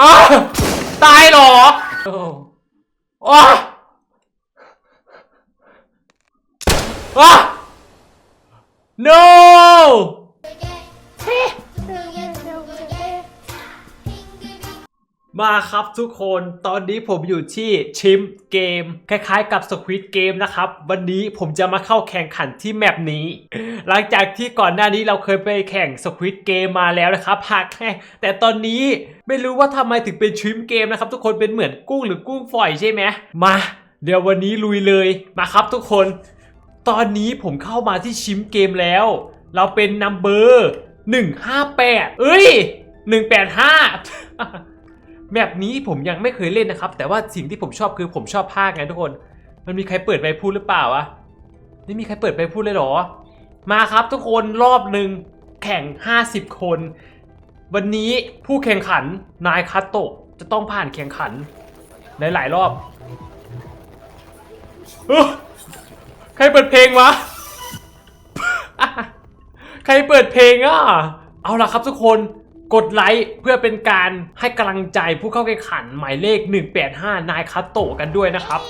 อ้าตายเหรออ้โอ้อ้า no มาครับทุกคนตอนนี้ผมอยู่ที่ชิมเกม คล้ายๆกับ Squid Game นะครับ วันนี้ผมจะมาเข้าแข่งขันที่แมปนี้ หลังจากที่ก่อนหน้านี้เราเคยไปแข่ง Squid Game มาแล้วนะครับหากแค่แต่ตอนนี้ไม่รู้ว่าทำไมถึงเป็นชิมเกมนะครับ ทุกคนเป็นเหมือนกุ้งหรือกุ้งฝอยใช่ไหมมา เดี๋ยววันนี้ลุยเลยมาครับทุกคน ตอนนี้ผมเข้ามาที่ชิมเกมแล้ว เราเป็นนัมเบอร์158เอ้ย185 แบบนี้ผมยังไม่เคยเล่นนะครับ แต่ว่าสิ่งที่ผมชอบคือผมชอบภาคไงทุกคน มันมีใครเปิดใบพูดหรือเปล่าวะไม่มีใครเปิดใบพูดเลยหรอ มาครับทุกคนรอบหนึ่งแข่ง 50 คน วันนี้ผู้แข่งขันนายคัตโตะจะต้องผ่านแข่งขันหลายๆรอบอใครเปิดเพลงวะ ใครเปิดเพลงอะ เอาล่ะครับทุกคน กดไลค์เพื่อเป็นการให้กำลังใจผู้เข้าแข่งขันหมายเลข 185 นายคัตโตะกันด้วยนะครับ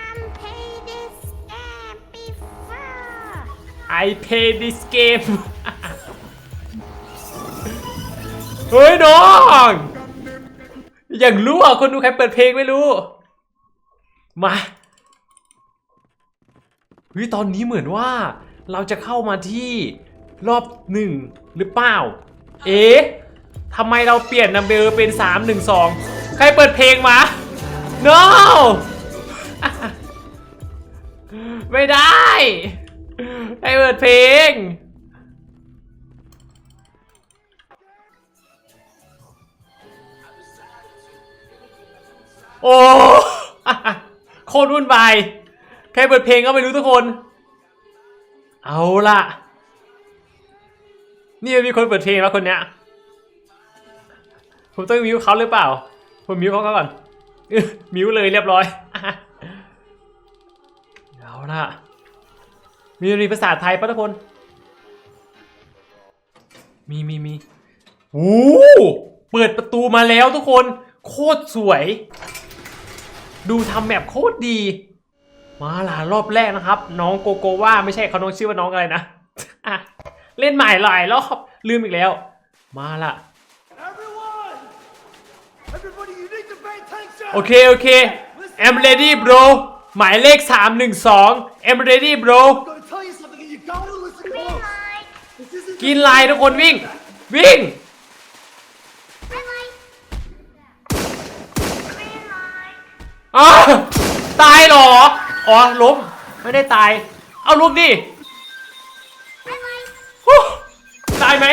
I'm paid this game before. I play this game เฮ้ยน้อง อย่างรู้อะคนดูใครเปิดเพลงไม่รู้ มาเฮ้ยตอนนี้เหมือนว่าเราจะเข้ามาที่รอบหนึ่งหรือเปล่า เอ๊ะทำไมเราเปลี่ยนนัมเบอร์เป็น 3 1 2 ใครเปิดเพลงมา no ไม่ได้ใครเปิดเพลง โอ้โคตรวุ่นวาย ใครเปิดเพลงก็ไม่รู้ทุกคน เอาล่ะ นี่มีคนเปิดเพลงแล้วคนเนี้ย ผมต้องมิวเขาหรือเปล่า ผมมิวเขาก่อน มิวเลยเรียบร้อย เอาละมีมีภาษาไทยปะทุกคน มีมีมีโอ้เปิดประตูมาแล้วทุกคน โคตรสวย ดูทำแมปโคตรดี มาล่ะรอบแรกนะครับ น้องโกโกว่าไม่ใช่เขาน้องชื่อว่าน้องอะไรนะ เล่นใหม่หลายรอบลืมอีกแล้ว มาล่ะ Everyone! Everybody, you need to pay attention! โอเค โอเค I'm ready bro หมายเลข 312 I'm ready bro I'm gonna tell you something and you gotta listen Green close. light. This isn't กินลายทุกคนวิ่ง วิ่ง Green light. Green light. อ้าวตายเหรอ อ๋อล้มไม่ได้ตาย เอาลุกดิ ไหม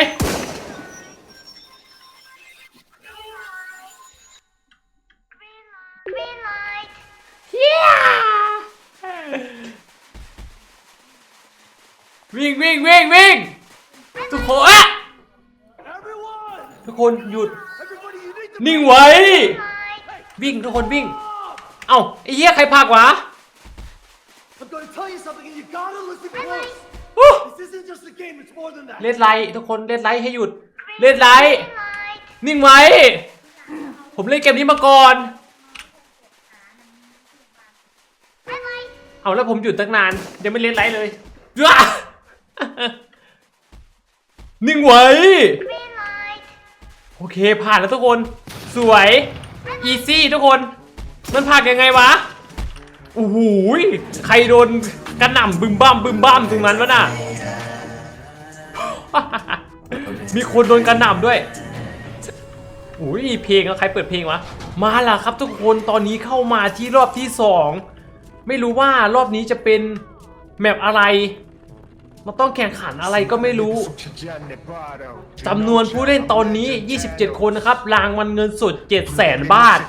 Green light. เฮียวิ่งวิ่งวิ่งวิ่งทุกคนอะ everyone! ทุกคนหยุด Everybody, you need to นิ่ง pay ไว้ Light. วิ่งทุกคนวิ่ง off! เอ้าไอ้เหี้ยใครพากวะ I'm gonna tell you something and you gotta listen close. ฮู้ This isn't just a game, it's more than that. เลดไลท์ทุกคนเลดไลท์ให้หยุดเลดไลท์ Green light. นิ่งไว้ ผมเล่นเกมนี้มาก่อน Green light. เอาแล้วผมหยุดตั้งนาน ยังไม่เล่นไลท์เลยว้านิ่งไว้ Green light. โอเคผ่านแล้วทุกคน สวยอีซี่ทุกคน มันผ่านยังไงวะโอ้โหยใครโดน กระหน่ำบึมบ้ามบึมบ้ามถึงนั้นวะน่ะ มีคนโดนกระหน่ำด้วยโอ้ยเพลงแล้วใครเปิดเพลงวะ มาล่ะครับทุกคนตอนนี้เข้ามาที่รอบที่สองไม่รู้ว่ารอบนี้จะเป็นแมปอะไรมันต้องแข่งขันอะไรก็ไม่รู้จำนวนผู้เล่นตอนนี้ 27 คนนะครับ รางวัลเงินสด 700,000บาท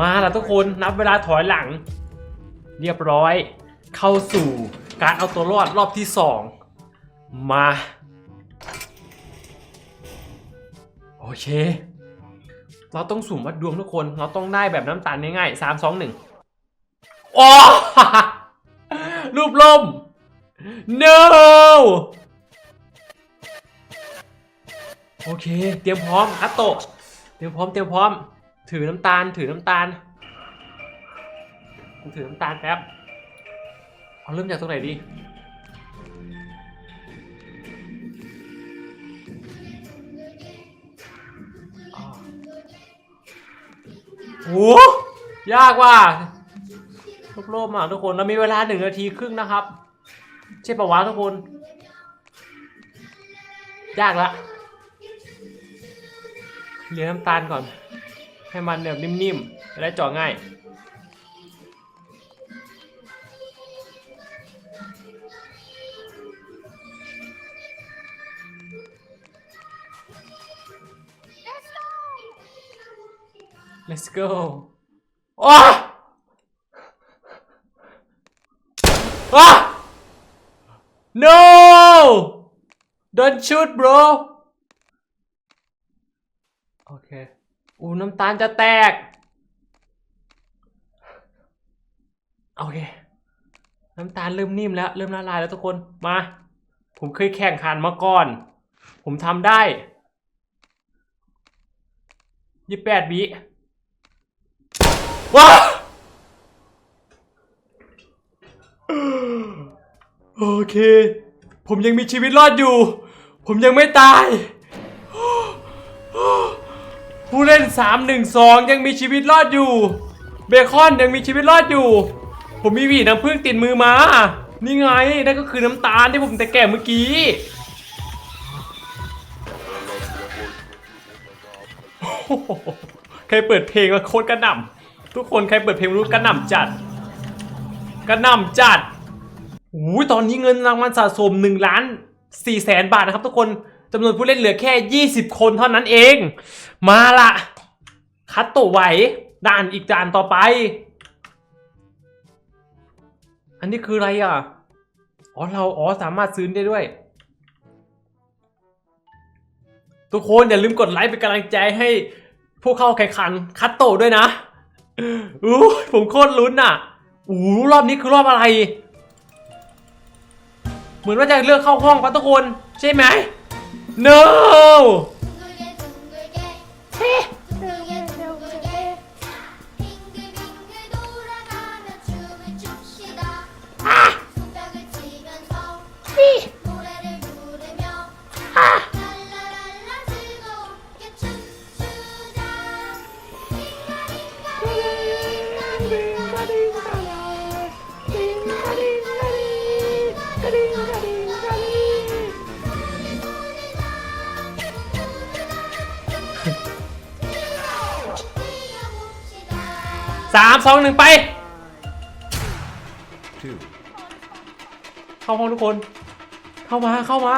มาแล้วทุกคนนับเวลาถอยหลัง เรียบร้อย เข้าสู่การเอาตัวรอดรอบที่2มา โอเค เราต้องสุ่มวัดดวงทุกคน เราต้องได้แบบน้ำตาลง่ายๆ3 2 1โอ้รูปลม no โอเค เตรียมพร้อมคัตโตะเตรียมพร้อม เตรียมพร้อม ถือน้ำตาล ถือน้ำตาลกูถือน้ำตาลแป๊บ เอาเริ่มจากตรงไหนดี โอ้โหยากว่ะโลภๆอะทุกคน เรามีเวลาหนึ่งนาทีครึ่งนะครับ ใช่ปะวะทุกคน ยากละเลี้ยน้ำตาลก่อน ให้มันแบบนิ่มๆจะได้เจ่อง่าย go ว้าว้า no don't shoot bro โอเคอูน้ำตาลจะแตก โอเค น้ำตาลเริ่มนิ่มแล้ว เริ่มละลายแล้วทุกคนมา ผมเคยแข่งขันมาก่อน ผมทำได้ยี่แปดวิ ว้าโอเค ผมยังมีชีวิตรอดอยู่ ผมยังไม่ตาย ผู้เล่น 3 1 2 ยังมีชีวิตรอดอยู่ เบคอนยังมีชีวิตรอดอยู่ ผมมีหวีน้ำผึ้งติดมือมา นี่ไง นั่นก็คือน้ำตาลที่ผมแต่แก่เมื่อกี้ใครเปิดเพลงมาโคตรกระหน่ำ ทุกคนใครเปิดเพลงรู้กระหน่ำจัดกระหน่ำจัดโอ้ยตอนนี้เงินรางวัลสะสม1ล้าน4แสนบาทนะครับทุกคนจำนวนผู้เล่นเหลือแค่ 20 คนเท่านั้นเอง มาละคัดตัวไหวด่านอีกด่านต่อไป อันนี้คืออะไรอะ อ๋อเราอ๋อสามารถซื้อได้ด้วย ทุกคนอย่าลืมกดไลค์เป็นกำลังใจให้ผู้เข้าแข่งขันคัตโตด้วยนะ อู้ผมโคตรลุ้นอะอู้รอบนี้คือรอบอะไร เหมือนว่าจะเลือกเข้าห้องปะทุกคน ใช่ไหม no 둥글 สามสองหนึ่งไป เข้าห้องทุกคน เข้ามาเข้ามา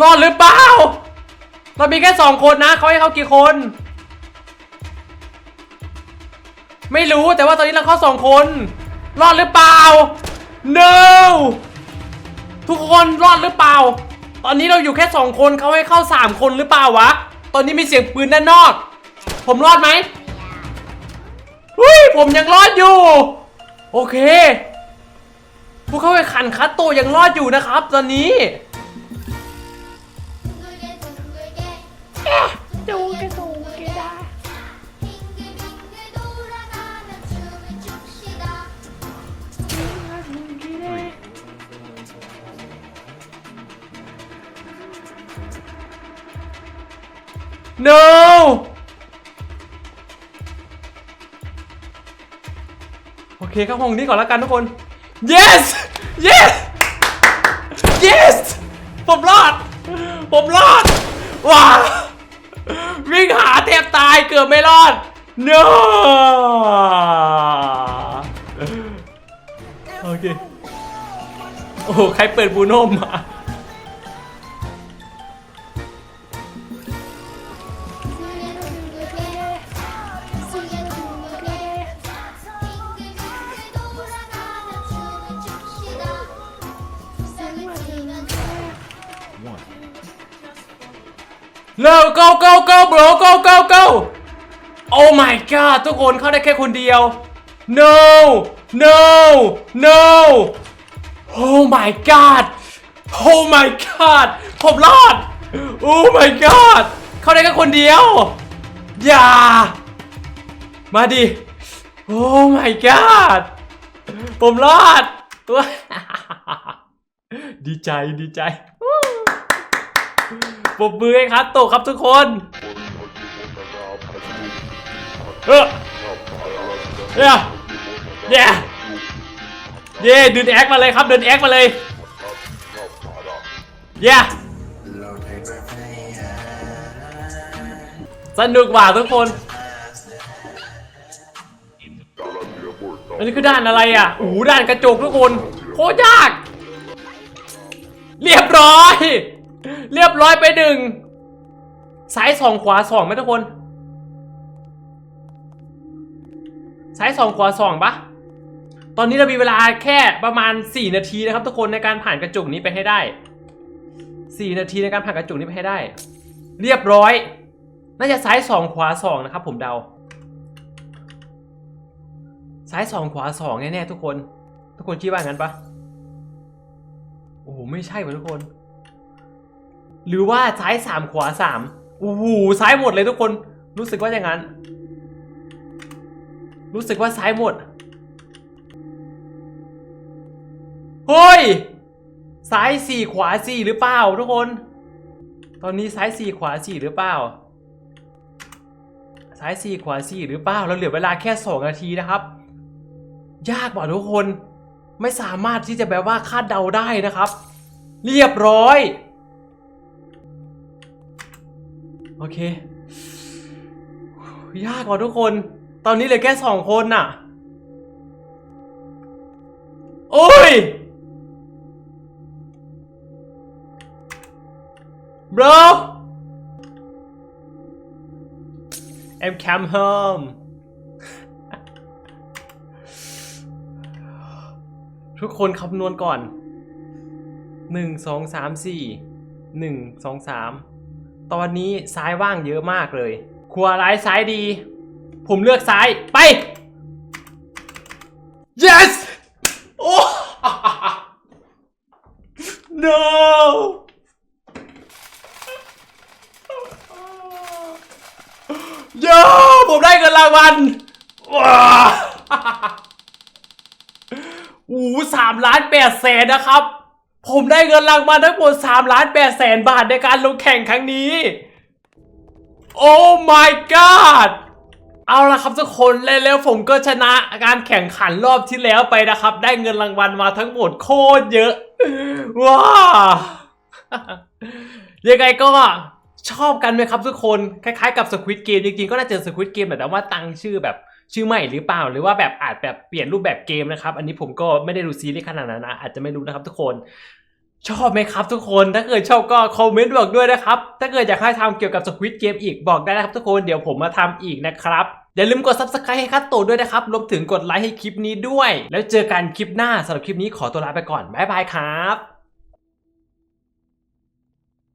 รอดหรือเปล่า เรามีแค่สองคนนะเขาให้เขากี่คน ไม่รู้แต่ว่าตอนนี้เราเข้าสองคน รอดหรือเปล่า no ทุกคนรอดหรือเปล่า ตอนนี้เราอยู่แค่สองคนเขาให้เข้าสามคนหรือเปล่าวะ ตอนนี้มีเสียงปืนด้านนอก ผมรอดไหมเฮ้ยผมยังรอดอยู่ โอเคพวกเขาไปขันคัตโตยังรอดอยู่นะครับ ตอนนี้ดูกระดูกกระดา no! เคเข้าห้องนี้ก่อนแล้วกันทุกคน yes yes yes ผมรอด ผมรอด ว้าววิ่งหาแทบตายเกือบไม่รอด no โอเค โอ้ใครเปิดบูโน่มา No go go go bro go go go Oh my god ทุกคนเข้าได้แค่คนเดียว No no no Oh my god Oh my god ผมรอด Oh my god เข้าได้แค่คนเดียว อย่า มาดิโอ้ my god ผมรอดตัวดีใจดีใจ ปรบมือให้ครับโตครับทุกคนเออเย้เย้เย้เดินแอคมาเลยครับเดินแอคมาเลยเย้สนุกว่ะทุกคนอันนี้คือด้านอะไรอะโอ้โหด้านกระจกทุกคน โคตรยาก เรียบร้อย เรียบร้อยไปหนึ่งซ้ายสองขวาสองไหมทุกคนซ้ายสองขวาสองปะตอนนี้เรามีเวลาแค่ประมาณ 4 นาทีนะครับ ทุกคนในการผ่านกระจุกนี้ไปให้ได้ 4 นาทีในการผ่านกระจุกนี้ไปให้ได้ เรียบร้อย น่าจะซ้ายสองขวาสองนะครับ ผมเดา ซ้ายสองขวาสองแน่ๆทุกคน ทุกคนคิดว่างั้นปะโอ้โหไม่ใช่หว่ะทุกคน หรือว่าซ้ายสามขวาสามโอ้โหซ้ายหมดเลยทุกคน รู้สึกว่าอย่างนั้น รู้สึกว่าซ้ายหมดเฮ้ยซ้ายสี่ขวาสี่หรือเปล่าทุกคน ตอนนี้ซ้ายสี่ขวาสี่หรือเปล่าซ้ายสี่ขวาสี่หรือเปล่าเราเหลือเวลาแค่สองนาทีนะครับ ยากกว่าทุกคนไม่สามารถที่จะแบบว่าคาดเดาได้นะครับ เรียบร้อย โอเค ยากว่ะทุกคน ตอนนี้เหลือแค่สองคนน่ะ โอ้ยบร I'm come home ทุกคนคำนวณก่อนหนึ่งสองสามสี่หนึ่งสองสาม ตอนนี้ซ้ายว่างเยอะมากเลยครัวร้ายซ้ายดี ผมเลือกซ้ายไป yes โอ้ no โยผมได้เงินรางวัลว้าอู้สามล้านแปดแสนนะครับ ผมได้เงินรางวัลทั้งหมดสามล้านแปดแสนบาทในการลงแข่งครั้งนี้ โอ้ my god เอาละครับทุกคนแล้วผมก็ชนะการแข่งขันรอบที่แล้วไปนะครับ ได้เงินรางวัลมาทั้งหมดโคตรเยอะ ว้ายังไงก็ชอบกันไหมครับทุกคน คล้ายๆกับ Squid Game จริงๆก็น่าจะ Squid Game แต่ว่าตั้งชื่อแบบ ชื่อใหม่หรือเปล่า หรือว่าแบบอาจแบบเปลี่ยนรูปแบบเกมนะครับ อันนี้ผมก็ไม่ได้ดูซีรีส์ขนาดนั้นนะอาจจะไม่รู้นะครับทุกคน ชอบไหมครับทุกคนถ้าเกิดชอบก็คอมเมนต์บอกด้วยนะครับ ถ้าเกิดอยากให้ทำเกี่ยวกับ Squid Game อีกบอกได้นะครับทุกคนเดี๋ยวผมมาทำอีกนะครับอย่าลืมกด subscribe ให้คัตโตด้วยนะครับ รวมถึงกดไลค์ให้คลิปนี้ด้วย แล้วเจอกันคลิปหน้าสำหรับคลิปนี้ขอตัวลาไปก่อน บ๊ายบายครับ